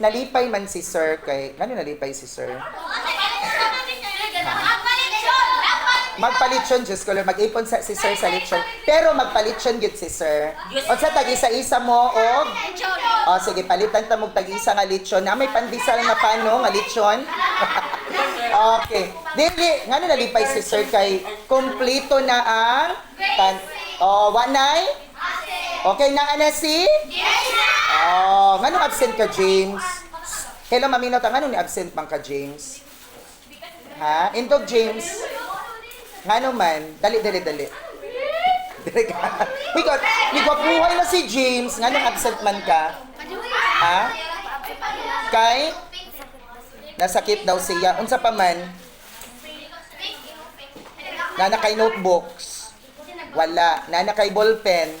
nalipay man si sir kay, ano nalipay si sir? Magpalitson, Diyos ko, Lord, mag-ipon sa si sir sa lechon. Pero magpalitson yun si sir. O sa tag-isa-isa mo, o O sige, palitan ta mong tag-isa nga lechon. Na may pandesal na paano nga lechon? okay. Dili, nga na nalipay si sir kay kompleto na ang tan Oh, wanay? Okay na ana si? Oh, nga absent ka, James? Hello, maminot, nga nung absent man ka, James? Ha? Indog, James? Nga naman, dali, dali, dali. Dali ka. Because, nagwapuhay na si James, nga absent man ka. Ha? Kay? Nasakit daw siya. Unsa pa man? Nana kay notebooks. Wala. Nana kay ballpen.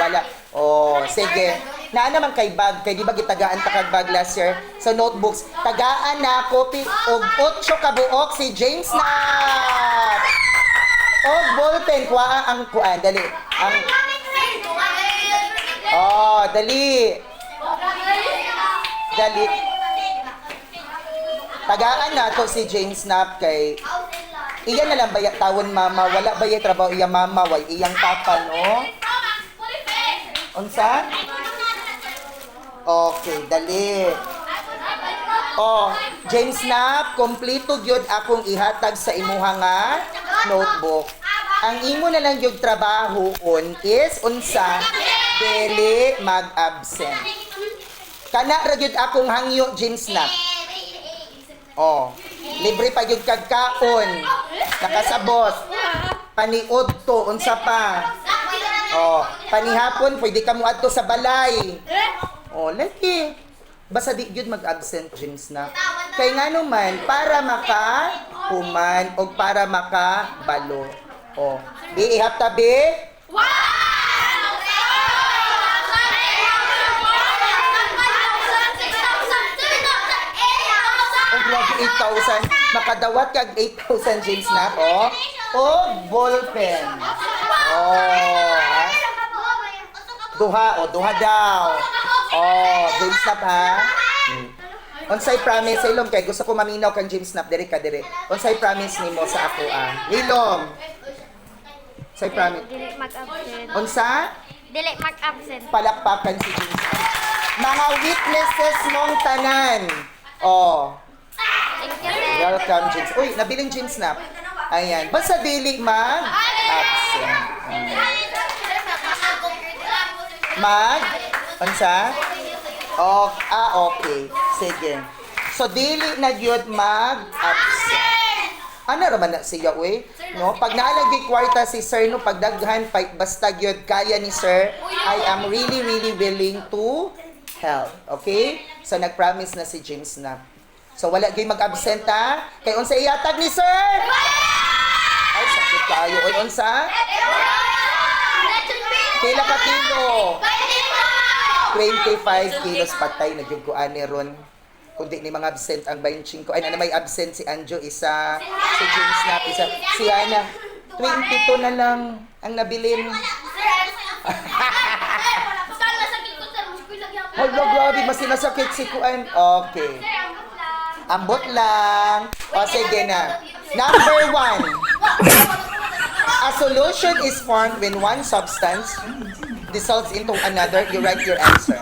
Wala. Oh, sige. Na naman kay bag, kay di ba gitagaan ta kag bag last year? So notebooks, tagaan na copy og 8 ka buok si James na. Og ballpen kuha ang kuan dali. Ang Oh, dali. Dali. Tagaan na to si James Snap kay Iyan na lang bayat tawon mama, wala bayat trabaho iya mama, way iyang papa no. Unsa? Okay, dali. Oh, James Snap, kompleto gyud akong ihatag sa imuha nga notebook. Ang imo na lang gyud trabahoon is unsa dili mag-absent. Kana ra akong hangyo James Snap. Oh, libre pa gyud kag kaon. Nakasabot. Paniod to unsa pa? Oh, panihapon pwede ka mo adto sa balay. Oh, lagi. Basta di gyud mag-absent James na. Kay nga naman para maka human o para maka balo. Oh, di ihap tabi. Oh, grabe 8,000. Makadawat kag 8,000 James na oh. Oh, ballpen. Oh, ha? Duha, oh, duha daw. Oh, James Snap ha. Hmm. Unsay promise sa ilom kay gusto ko maminaw kang James Snap diri ka diri. Unsay promise nimo sa ako ah. Ilom. Say promise. Dili mag-absent. Unsa? Dili mag-absent. Palakpakan si James Snap. Mga witnesses mong tanan. Oh, Thank you, sir. welcome James. Uy, nabiling James Snap. Ayan. Basta dili mag absent. Mag? Unsa? Oh, ah, okay. Sige. So, dili na gyud mag-absent. Ano raman na siya, uy? No? Pag naalagay kwarta si sir, no, pagdaghan, pa, basta gyud kaya ni sir, I am really, really willing to help. Okay? So, nag-promise na si James na. So, wala gyud mag-absent, ha? Kay unsa iyatag ni sir? Ay, sakit kayo. Uy, unsa? Kila ka kilo? 25 kilos patay na jud ko ani ron. Kundi ni mga absent ang 25 ko. Ay na may absent si Anjo isa, si James Snap isa, si Ana. 22 na lang ang nabilin. Hala, grabe, mas sinasakit si Kuan. Okay. Ambot lang. O, sige na. Number one. A solution is formed when one substance dissolves into another. You write your answer.